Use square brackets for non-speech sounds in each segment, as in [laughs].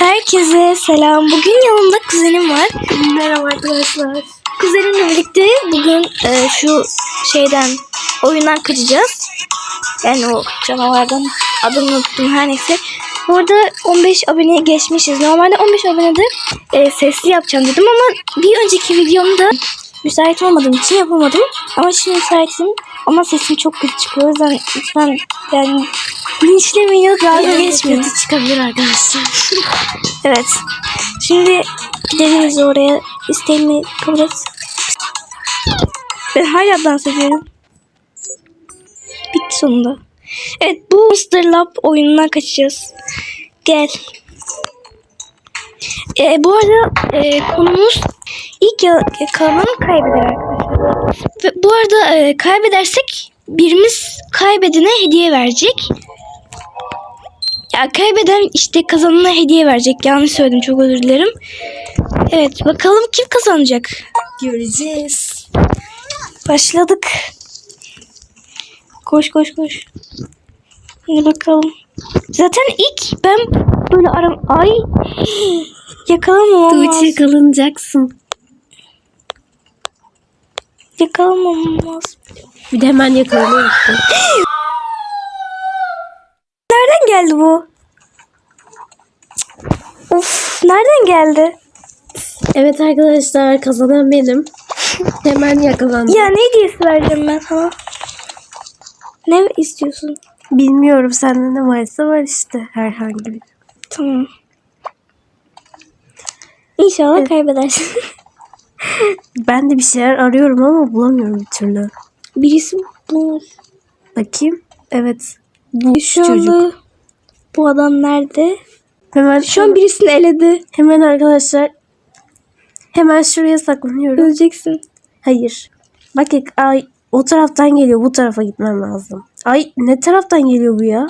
Herkese selam. Bugün yanımda kuzenim var. Merhaba arkadaşlar. Kuzenimle birlikte bugün e, şu şeyden oyundan kaçacağız. Yani o canavardan adını unuttum her neyse. Bu arada 15 aboneye geçmişiz. Normalde 15 abonede e, sesli yapacağım dedim ama bir önceki videomda müsait olmadığım için yapamadım. Ama şimdi müsaitim. Ama sesim çok kötü çıkıyor. O yüzden lütfen yani linçlemeyin dalga geçmeyin. Kötü çıkabilir arkadaşlar. [laughs] Evet. Şimdi gideriz oraya. İsteğimi kabul et. Ben hala dans ediyorum. Bitti sonunda. Evet bu Monster Lab oyunundan kaçacağız. Gel. Ee, bu arada e, konumuz ilk yakalananı kaybeder. Ve bu arada e, kaybedersek birimiz kaybedene hediye verecek. Ya kaybeden işte kazanana hediye verecek. Yanlış söyledim çok özür dilerim. Evet bakalım kim kazanacak. Göreceğiz. Başladık. Koş koş koş. Hadi bakalım. Zaten ilk ben böyle aram... Ay [gasps] yakalamamam Tuğçe lazım. yakalanacaksın. Yakalamamam lazım. Bir de hemen yakalanıyorsun. [gasps] Nereden geldi bu? Of nereden geldi? evet arkadaşlar kazanan benim. Hemen yakalandım. Ya ne hediyesi vereceğim ben sana? Ne istiyorsun? Bilmiyorum sende ne varsa var işte herhangi bir. Tamam. İnşallah kaybedersin. [laughs] Ben de bir şeyler arıyorum ama bulamıyorum bir türlü. Birisi bu. Bakayım. Evet. Bu Şu çocuk. anda bu adam nerede? Hemen Şu an birisini eledi. hemen arkadaşlar hemen şuraya saklanıyorum. Öleceksin. Hayır. Bak ay o taraftan geliyor. Bu tarafa gitmem lazım. Ay ne taraftan geliyor bu ya?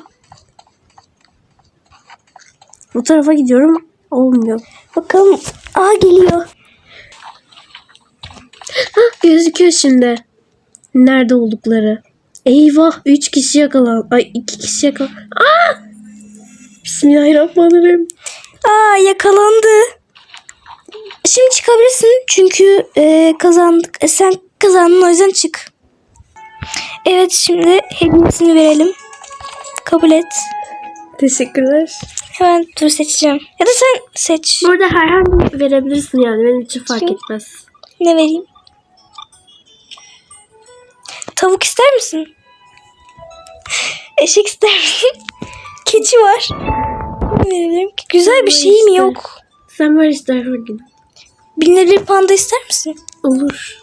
Bu tarafa gidiyorum. Olmuyor. Bakalım. Aa geliyor. Hah gözüküyor şimdi. Nerede oldukları. Eyvah. Üç kişi yakalan. Ay iki kişi yakalan. Aa! Bismillahirrahmanirrahim. Aa yakalandı. Şimdi çıkabilirsin çünkü e, kazandık. E, sen kazandın o yüzden çık. Evet şimdi hediyesini verelim. Kabul et. Teşekkürler. Hemen dur seçeceğim. Ya da sen seç. Burada herhangi verebilirsin yani. Benim için fark Kim? etmez. Ne vereyim? Tavuk ister misin? Eşek ister misin? [laughs] Keçi var. Verebilirim ki? Güzel bir şey mi işte. yok? Sen ver işte herhangi. Binebilir panda ister misin? Olur.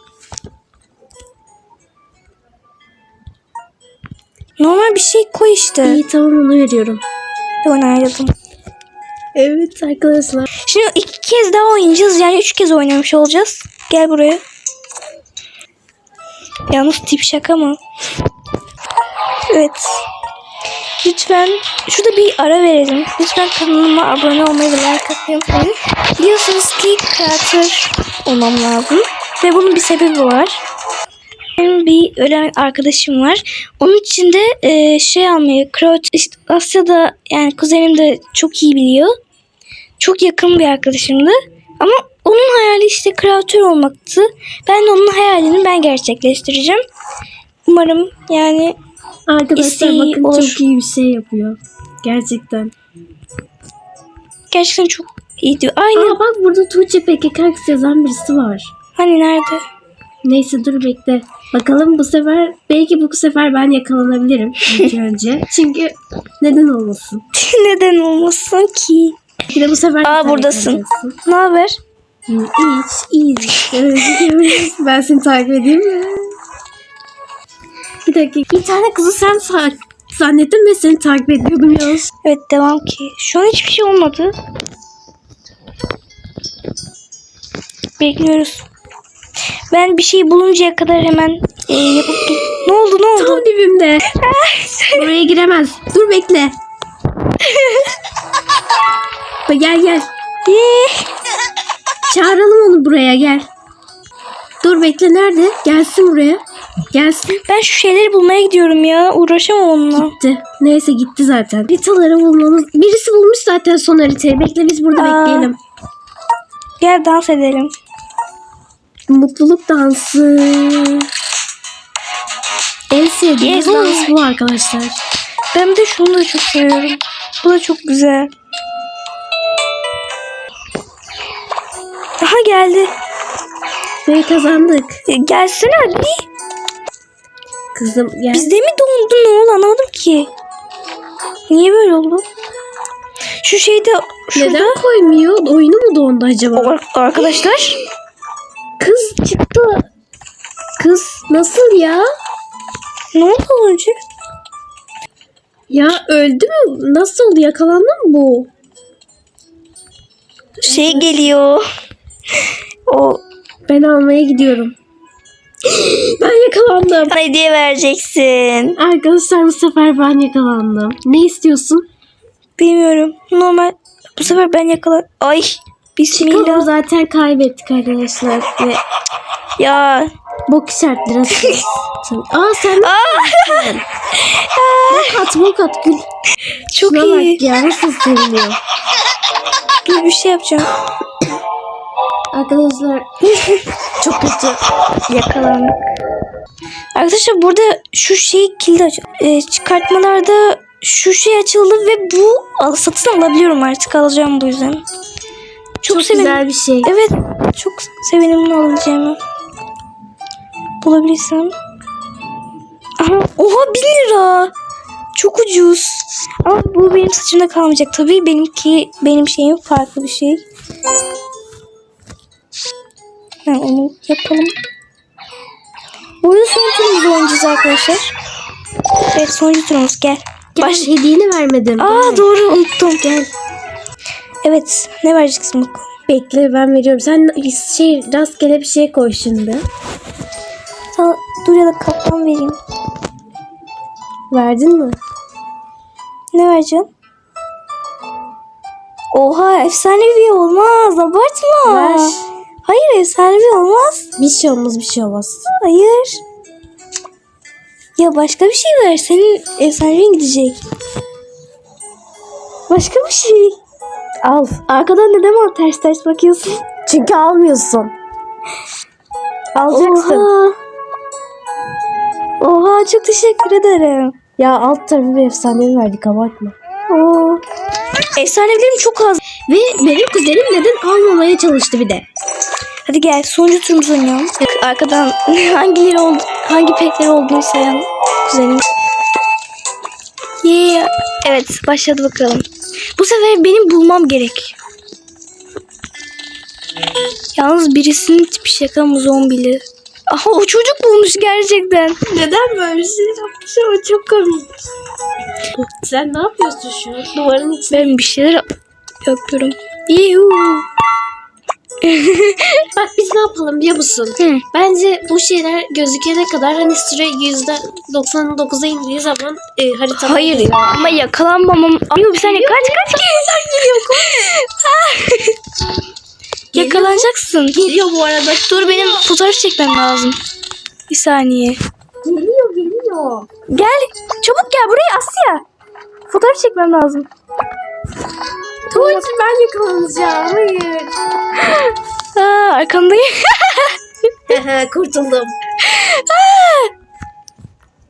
Normal bir şey koy işte. İyi tamam onu veriyorum. Ben ayrıldım. Evet arkadaşlar. Şimdi iki kez daha oynayacağız. Yani üç kez oynamış olacağız. Gel buraya. Yalnız tip şaka mı? Evet. Lütfen şurada bir ara verelim. Lütfen kanalıma abone olmayı ve like atmayı unutmayın. Biliyorsunuz ki kreatör olmam lazım. Ve bunun bir sebebi var. Benim bir ölen arkadaşım var. Onun için de e, şey almayı, kreatör, işte Asya'da yani kuzenim de çok iyi biliyor çok yakın bir arkadaşımdı. Ama onun hayali işte kreatör olmaktı. Ben de onun hayalini ben gerçekleştireceğim. Umarım yani Arkadaşlar İsteği bakın olur. çok iyi bir şey yapıyor. Gerçekten. gerçekten çok iyiydi. Aynı Aa bak burada Tuğçe PKK yazan birisi var. hani nerede? Neyse dur bekle. Bakalım bu sefer belki bu sefer ben yakalanabilirim ilk [laughs] önce. Çünkü neden olmasın? [laughs] Neden olmasın ki? Bir de bu sefer Aa, sen buradasın. Ne haber? İyi. Evet, ben seni takip edeyim mi? Bir dakika. Bir tane kızı sen zannettim ve seni takip ediyordum ya. Evet devam ki. Şu an hiçbir şey olmadı. Bekliyoruz. Ben bir şey buluncaya kadar hemen e, yapıp Ne oldu ne oldu? Tam dibimde. [laughs] Oraya giremez. Dur bekle. [laughs] Gel gel. Çağıralım onu buraya gel. Dur bekle nerede? Gelsin buraya. Gelsin. Ben şu şeyleri bulmaya gidiyorum ya. Uğraşamam onunla. Gitti. Neyse gitti zaten. Haritaları bulmamız. Birisi bulmuş zaten son haritayı. Bekle biz burada Aa. bekleyelim. Gel dans edelim. Mutluluk dansı. En sevdiğimiz dans bu arkadaşlar. Ben de şunu da çok seviyorum. Bu da çok güzel. Aha geldi. Ve kazandık. E, Gelsene hadi. Kızım gel. Bizde mi dondu ne oldu anlamadım ki. Niye böyle oldu? Şu şeyde şurada Neden koymuyor? Oyunu mu dondu acaba? Ar- arkadaşlar Kız çıktı. Kız nasıl ya? ne oldu önce? Ya öldü mü? Nasıl oldu? Yakalandı mı bu? Şey geliyor. O Ben almaya gidiyorum. [gasps] ben yakalandım. bana hediye vereceksin. Arkadaşlar bu sefer ben yakalandım. Ne istiyorsun? Bilmiyorum. Normal. Bu sefer ben yakala. Ay. Bismillah. zaten kaybettik arkadaşlar. Ve Ya. bok işaretleri atıyoruz. [laughs] Aa sen ne? [laughs] Bok at bok at gül. Çok Şuna iyi. bak ya nasıl seviniyor. Dur bir şey yapacağım. Arkadaşlar [laughs] çok kötü. Yakalandık. Arkadaşlar burada şu şey kilidi aç- e, çıkartmalarda şu şey açıldı ve bu al, satın alabiliyorum artık alacağım bu yüzden. Çok, Çok sevindim. güzel bir şey. Evet çok sevinim bunu alacağımı. Bulabilirsem. Aha, oha 1000 lira. Çok ucuz. Ama bu benim saçımda kalmayacak. Tabii benimki benim şeyim farklı bir şey. Ben onu yapalım. Bu arada son turumuzu oynayacağız arkadaşlar. Evet sonuncu turumuz gel. Gel Baş... hediyeni vermedim. Aa Gel. doğru unuttum gel. Evet ne vereceksin bakalım. Bekle ben veriyorum. Sen şey rastgele bir şey koy şimdi. Sana dur ya da kaplan vereyim. Verdin mi? Ne vereceğim? Oha efsanevi olmaz. Abartma. Ver. Hayır efsanevi olmaz. Bir şey olmaz bir şey olmaz. Hayır. Ya başka bir şey ver. Senin efsanevin gidecek. Başka bir şey. Al. Arkadan neden bana ters ters bakıyorsun? Çünkü almıyorsun. Alacaksın. Oha. Oha çok teşekkür ederim. Ya alt tarafı bir efsanevi verdik abartma. Oo. Efsanelerim çok az. Ve benim kuzenim neden almamaya çalıştı bir de. Hadi gel sonuncu turumuzu oynayalım. Arkadan [laughs] hangileri oldu, hangi pekleri olduğunu sayan kuzenim. Yeah. Evet başladı bakalım. Bu sefer benim bulmam gerek. Yalnız birisinin tipi şaka mı zombili? Aha o çocuk bulmuş gerçekten. Neden böyle bir şey yapmış ama çok komik. Sen ne yapıyorsun şu an? Duvarın içinde. Ben bir şeyler yapıyorum. Yuhu. Bak biz ne yapalım biliyor musun? Hı. Bence bu şeyler gözükene kadar hani süre yüzde 99'a indiği zaman e, haritada... Hayır ya ama yakalanmamam. Ay bir saniye kaç kaç geliyor [laughs] Yakalanacaksın. Geliyor bu arada. Dur benim fotoğraf çekmem lazım. Bir saniye. Geliyor geliyor. Gel çabuk gel buraya Asya. Fotoğraf çekmem lazım. Tuğçe ben yakalanacağım. Hayır. Aa, arkandayım. [laughs] Kurtuldum.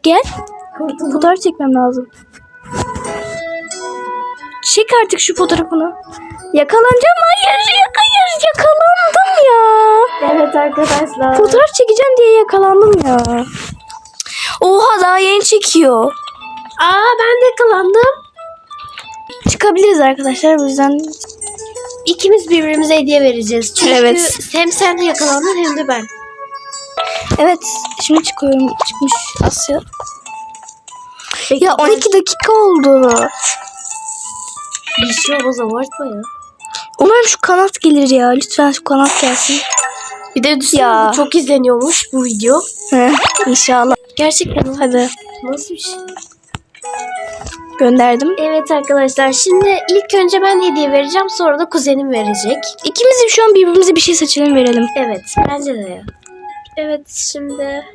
gel. Kurtuldum. Fotoğraf çekmem lazım. Çek artık şu fotoğrafını. Yakalanacağım. Hayır, hayır yakalandım ya. Evet arkadaşlar. Fotoğraf çekeceğim diye yakalandım ya. Oha daha yeni çekiyor. Aa ben de yakalandım. Çıkabiliriz arkadaşlar bu yüzden. İkimiz birbirimize hediye vereceğiz. Çünkü Evet. hem sen yakalandın hem de ben. Evet şimdi çıkıyorum. Çıkmış Asya. Peki, Ya 12 dakika oldu. Bir şey olmaz abartma ya. Umarım şu kanat gelir ya. Lütfen şu kanat gelsin. Bir de düşünsene çok izleniyormuş bu video. İnşallah. Gerçekten? Hadi Nasıl bir şey? Gönderdim. Evet arkadaşlar şimdi ilk önce ben hediye vereceğim sonra da kuzenim verecek. İkimiz de şu an birbirimize bir şey seçelim verelim. Evet bence de ya. Evet şimdi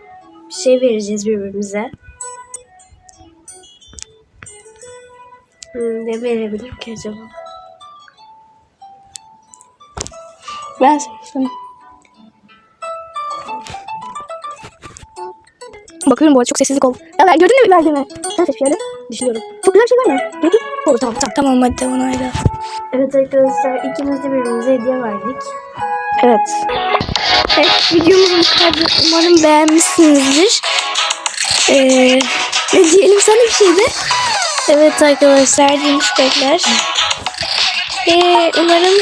bir şey vereceğiz birbirimize. Hmm, ne verebilirim ki acaba? Ben seçtim. Bakıyorum bu arada çok sessizlik oldu. Ya ver, gördün mü verdiğimi? Sen seç bir yerde. Düşünüyorum. Çok güzel bir şey verme. Gördün. Olur tamam tamam. Tamam hadi onayla. Evet arkadaşlar ikimiz de birbirimize hediye verdik. Evet. Evet videomuz bu kadar. Umarım beğenmişsinizdir. Ee, ne diyelim sana bir şey de. Evet arkadaşlar Deniz bekler. Ee, umarım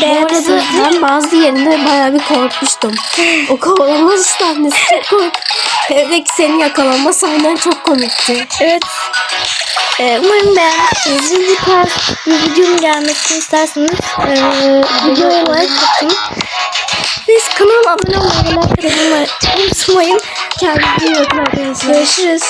beğenmişsinizdir. ben bazı yerinde bayağı bir korkmuştum. O kovalama sahnesi çok kork. Evdeki senin yakalanma sahnen çok komikti. Evet. Ee, umarım beğenmişsinizdir. Tarz bir videonun gelmesini isterseniz ee, videoya like atın. Ve kanalıma abone olmayı like atmayı unutmayın. Kendinize iyi bakın arkadaşlar. Görüşürüz.